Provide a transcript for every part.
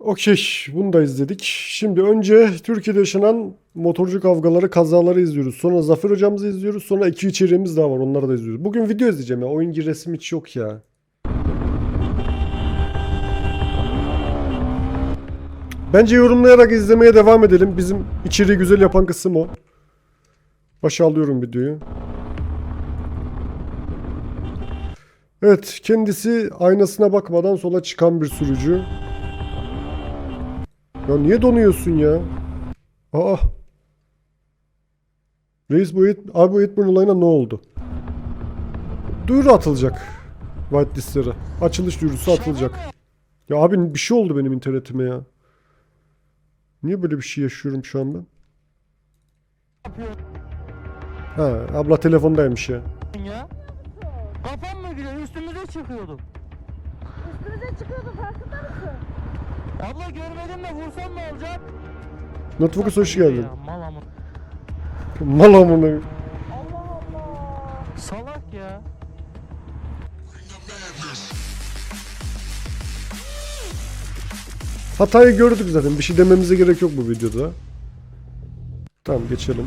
Okey, bunu da izledik. Şimdi önce Türkiye'de yaşanan motorcu kavgaları, kazaları izliyoruz. Sonra Zafer hocamızı izliyoruz. Sonra iki içeriğimiz daha var, onları da izliyoruz. Bugün video izleyeceğim ya. Oyun giresim hiç yok ya. Bence yorumlayarak izlemeye devam edelim. Bizim içeriği güzel yapan kısım o. Başa alıyorum videoyu. Evet, kendisi aynasına bakmadan sola çıkan bir sürücü. Ya niye donuyorsun ya? Aa. Reis bu et, abi bu Etburn olayına ne oldu? Duyuru atılacak. Whitelistlere. Açılış duyurusu atılacak. Ya abi bir şey oldu benim internetime ya. Niye böyle bir şey yaşıyorum şu an ben? Ha, abla telefondaymış ya. ya? Kafam mı gülüyor? Üstümüze çıkıyordu. Üstünüze çıkıyordu mısın? Abla görmedim de vursam ne olacak? Notebook'a hoş geldin. Ya, mal ama. Mal amına. Allah Allah. Salak ya. Hatayı gördük zaten. Bir şey dememize gerek yok bu videoda. Tamam geçelim.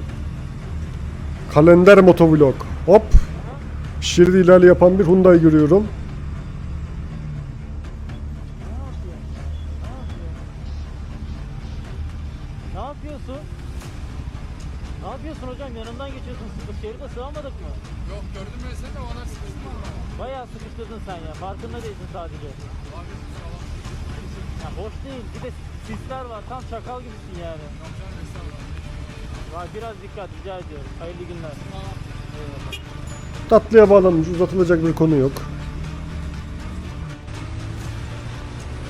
Kalender motovlog. Hop. Şeridi ihlali yapan bir Hyundai görüyorum. Sisler var. Tam çakal gibisin yani. Vay biraz dikkat rica ediyorum. Hayırlı günler. Tatlıya bağlanmış. Uzatılacak bir konu yok.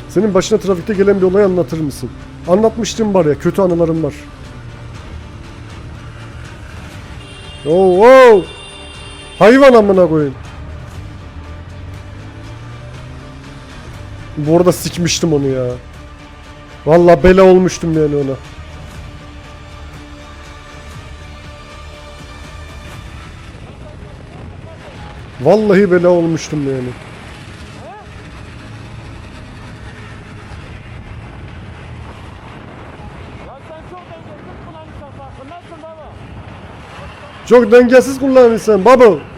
Senin başına trafikte gelen bir olay anlatır mısın? Anlatmıştım var ya. Kötü anılarım var. Oo, oo. Hayvan amına koyayım. Bu arada sikmiştim onu ya. Vallahi bela olmuştum yani ona. Vallahi bela olmuştum yani. Çok dengesiz farkındasın baba.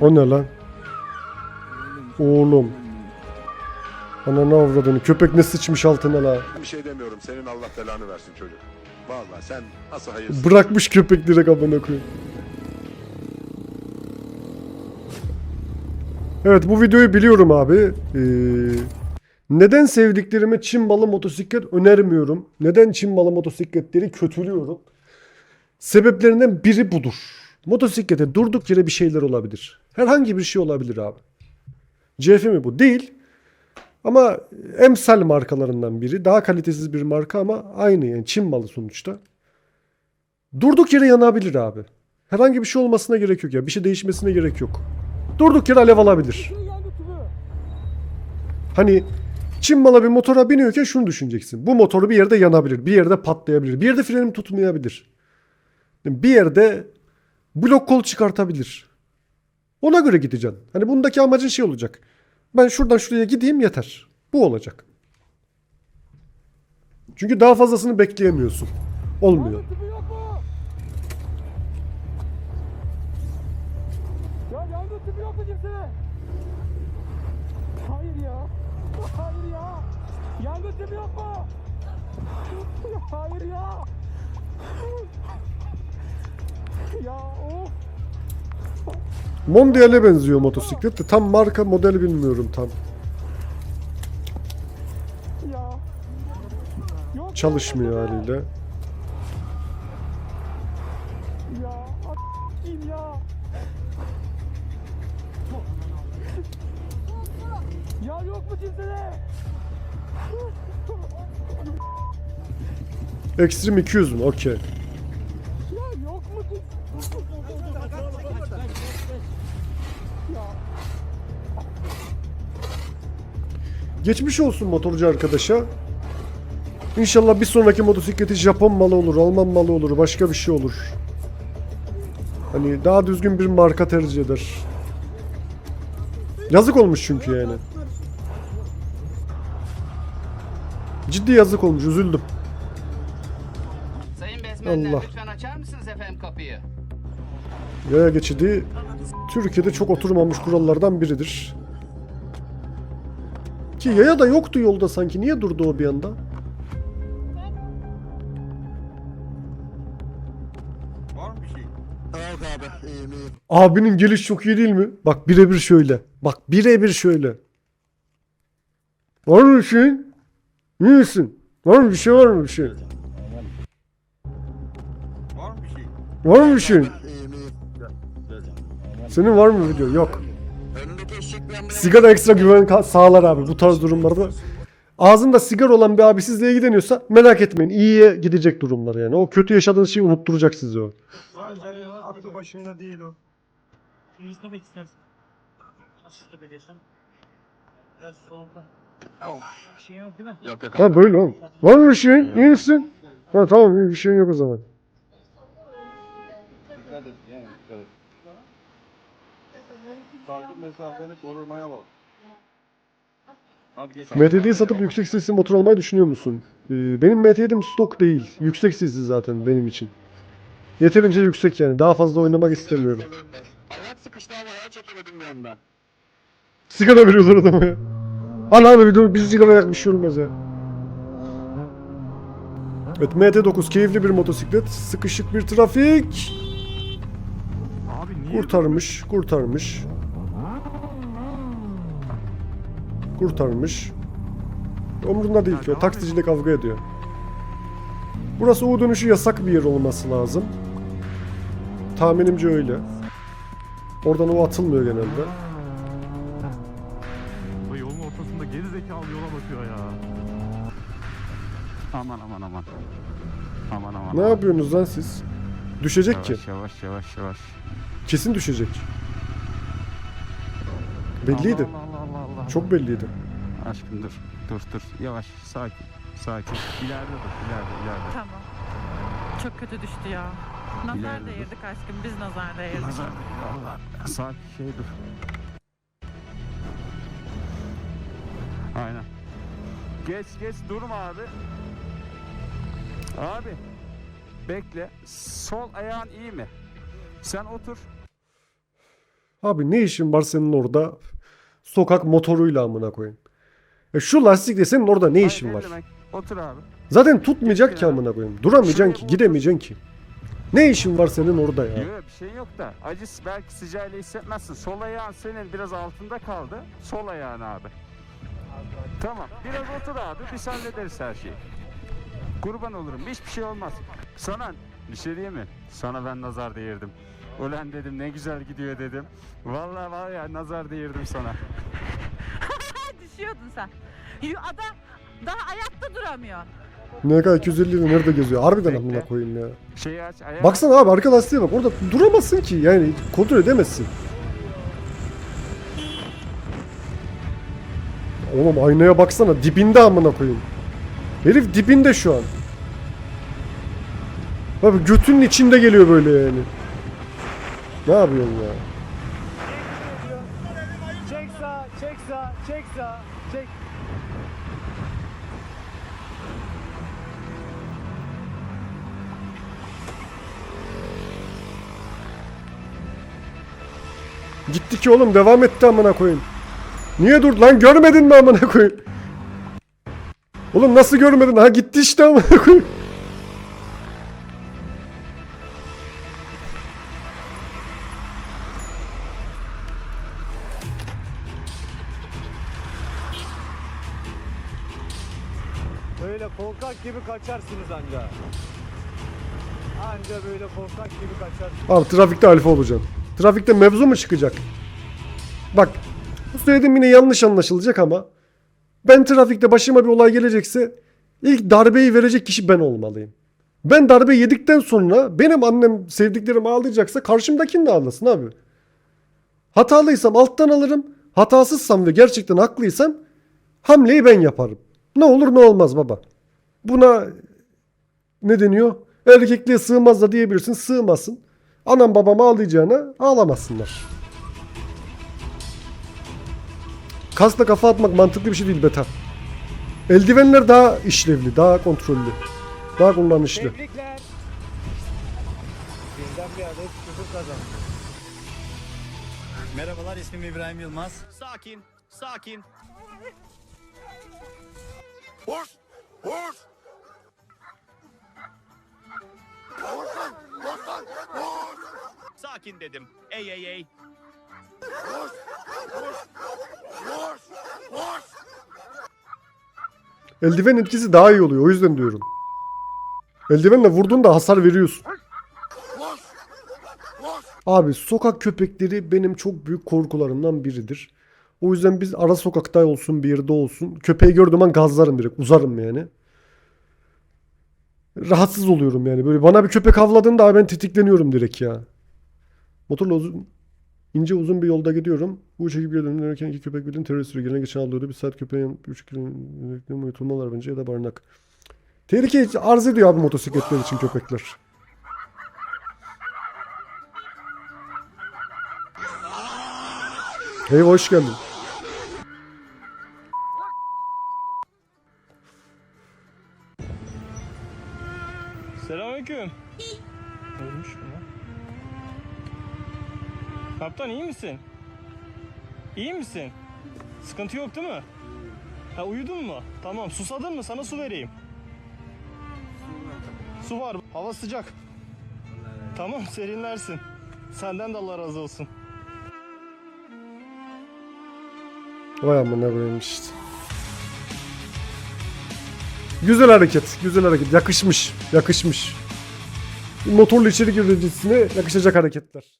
O ne lan? Oğlum. Ananı avradını. Köpek ne sıçmış altına la. Bir şey demiyorum. Senin Allah belanı versin çocuk. Vallahi sen nasıl hayırsın? Bırakmış köpek direkt amına koyayım. Evet bu videoyu biliyorum abi. Ee, neden sevdiklerime Çin malı motosiklet önermiyorum? Neden Çin malı motosikletleri kötülüyorum? Sebeplerinden biri budur. Motosiklete durduk yere bir şeyler olabilir. Herhangi bir şey olabilir abi. CF mi bu? Değil. Ama emsal markalarından biri. Daha kalitesiz bir marka ama aynı yani Çin malı sonuçta. Durduk yere yanabilir abi. Herhangi bir şey olmasına gerek yok ya. Bir şey değişmesine gerek yok. Durduk yere alev alabilir. Hani Çin malı bir motora biniyorken şunu düşüneceksin. Bu motoru bir yerde yanabilir. Bir yerde patlayabilir. Bir yerde frenim tutmayabilir. Bir yerde blok kol çıkartabilir. Ona göre gideceksin. Hani bundaki amacın şey olacak. Ben şuradan şuraya gideyim yeter. Bu olacak. Çünkü daha fazlasını bekleyemiyorsun. Olmuyor. Hayır ya. Hayır ya. Yangın tüpü yok mu? Hayır ya. Ya of. Mondial'e benziyor motosiklet de tam marka model bilmiyorum tam. Ya. Yok Çalışmıyor haliyle. Ya. a**ayım ya. Ya yok mu kimsede? Extreme 200 mü? Okey. Ya. Geçmiş olsun motorcu arkadaşa. İnşallah bir sonraki motosikleti Japon malı olur, Alman malı olur, başka bir şey olur. Hani daha düzgün bir marka tercih eder. Yazık olmuş çünkü yani. Ciddi yazık olmuş, üzüldüm. Sayın bezmenler Allah. lütfen açar mısınız efendim kapıyı? Yaya geçidi Türkiye'de çok oturmamış kurallardan biridir. Ki yaya da yoktu yolda sanki. Niye durdu o bir anda? Var mı bir şey? Evet abi iyiyim iyiyim. Abinin geliş çok iyi değil mi? Bak birebir şöyle. Bak birebir şöyle. Var mı bir şey? İyi misin? Var mı bir şey var mı bir şey? Var mı bir şey? Var mı bir şey? Senin var mı video? Yok. Sigara ekstra güven sağlar abi bu tarz durumlarda. Ağzında sigara olan bir abi sizle ilgileniyorsa merak etmeyin. İyiye gidecek durumlar yani. O kötü yaşadığınız şeyi unutturacak sizi o. Aklı başında değil o. Biraz soğukta. Şey yok değil mi? Yok yok. Ha böyle oğlum. Var mı bir şey? İyi misin? Ha tamam iyi bir şeyin yok o zaman. Takip mesafeni korumaya bak. Hadi geç. MT7'yi satıp yüksek sesli motor almayı düşünüyor musun? Ee, benim MT7'm stok değil. Yüksek sesli zaten benim için. Yeterince yüksek yani. Daha fazla oynamak istemiyorum. Ayak sıkıştı ama ayağa çekemedim anda. Sigara veriyorlar adama ya. Al abi bir dur biz sigara yak bir şey olmaz ya. Evet MT9 keyifli bir motosiklet. Sıkışık bir trafik. Abi niye? Kurtarmış, kurtarmış. Kurtarmış. Umrunda değil ki o taksiciyle kavga ediyor. Burası U dönüşü yasak bir yer olması lazım. Tahminimce öyle. Oradan o atılmıyor genelde. Bu yolun ortasında geri zekalı yola bakıyor ya. Aman aman aman. Aman aman. Ne aman. yapıyorsunuz lan siz? Düşecek ki. Yavaş yavaş yavaş yavaş. Kesin düşecek. Belliydi. Allah Allah. Çok belliydi. Aşkım dur. Dur dur. Yavaş. Sakin. Sakin. İleride dur. İleride ileride. Tamam. Çok kötü düştü ya. Nazar İleride dur. değirdik aşkım. Biz nazar değirdik. Nazar. Allah. Sakin şey dur. Aynen. Geç geç durma abi. Abi. Bekle. Sol ayağın iyi mi? Sen otur. Abi ne işin var senin orada sokak motoruyla amına koyayın. E şu lastikle senin orada ne işin var? Otur abi. Zaten tutmayacak ki amına koyayım. Duramayacaksın ki, gidemeyeceksin ki. Ne işin var senin orada ya? Yok bir şey yok da acısı belki sıcağıyla hissetmezsin. Sol ayağın senin biraz altında kaldı. Sol ayağın abi. Tamam biraz otur abi biz hallederiz her şeyi. Kurban olurum hiçbir şey olmaz. Sana bir şey diyeyim mi? Sana ben nazar değirdim. Ulan dedim ne güzel gidiyor dedim. Vallahi var ya nazar değirdim sana. Düşüyordun sen. Adam daha ayakta duramıyor. NK 250 ile nerede geziyor? Harbiden Bekle. amına koyayım ya. Şeyi aç ayağı. Baksana abi arka lastiğe bak. Orada duramazsın ki. Yani kontrol edemezsin. Oğlum aynaya baksana. Dibinde amına koyayım. Herif dibinde şu an. Abi götünün içinde geliyor böyle yani. Ne yapıyorsun ya? Çek sağ, çek sağ, çek sağ, çek. Gitti ki oğlum devam etti amına koyayım. Niye durdu lan görmedin mi amına koyayım? Oğlum nasıl görmedin? Ha gitti işte amına koyayım. Gibi kaçarsınız anca. Anca böyle korkak gibi kaçarsınız. Abi trafikte alfa olacaksın. Trafikte mevzu mu çıkacak? Bak bu söylediğim yine yanlış anlaşılacak ama ben trafikte başıma bir olay gelecekse ilk darbeyi verecek kişi ben olmalıyım. Ben darbe yedikten sonra benim annem sevdiklerim ağlayacaksa karşımdakini de ağlasın abi. Hatalıysam alttan alırım. Hatasızsam ve gerçekten haklıysam Hamleyi ben yaparım. Ne olur ne olmaz baba. Buna ne deniyor? Erkekliğe sığmaz da diyebilirsin. Sığmasın. Anam babam ağlayacağına ağlamasınlar. Kasla kafa atmak mantıklı bir şey değil beta. Eldivenler daha işlevli, daha kontrollü. Daha kullanışlı. Tebrikler. Bizden bir adet küfür kazandı. Merhabalar ismim İbrahim Yılmaz. Sakin, sakin. Hoş! Hoş! Sakin dedim. Ey ey ey. Eldiven etkisi daha iyi oluyor. O yüzden diyorum. Eldivenle vurduğunda hasar veriyorsun. Abi sokak köpekleri benim çok büyük korkularımdan biridir. O yüzden biz ara sokakta olsun bir yerde olsun. Köpeği gördüğüm an gazlarım direkt. Uzarım yani. Rahatsız oluyorum yani. Böyle bana bir köpek havladığında ben tetikleniyorum direkt ya. Motorla uzun, ince uzun bir yolda gidiyorum. Bu çekip geldim derken iki köpek birden terörist sürü geçen alıyordu. Bir saat köpeğin 3 kilometre uyutulmalar bence ya da barınak. Tehlike arz ediyor abi motosikletler için köpekler. Hey hoş geldin. Selamünaleyküm. Ölmüş mü lan? Kaptan iyi misin? İyi misin? Sıkıntı yok değil mi? Ha uyudun mu? Tamam susadın mı? Sana su vereyim. Su var. Hava sıcak. Tamam serinlersin. Senden de Allah razı olsun. Vay amına koyayım işte. Güzel hareket, güzel hareket. Yakışmış, yakışmış. Motorlu içerik üreticisine yakışacak hareketler.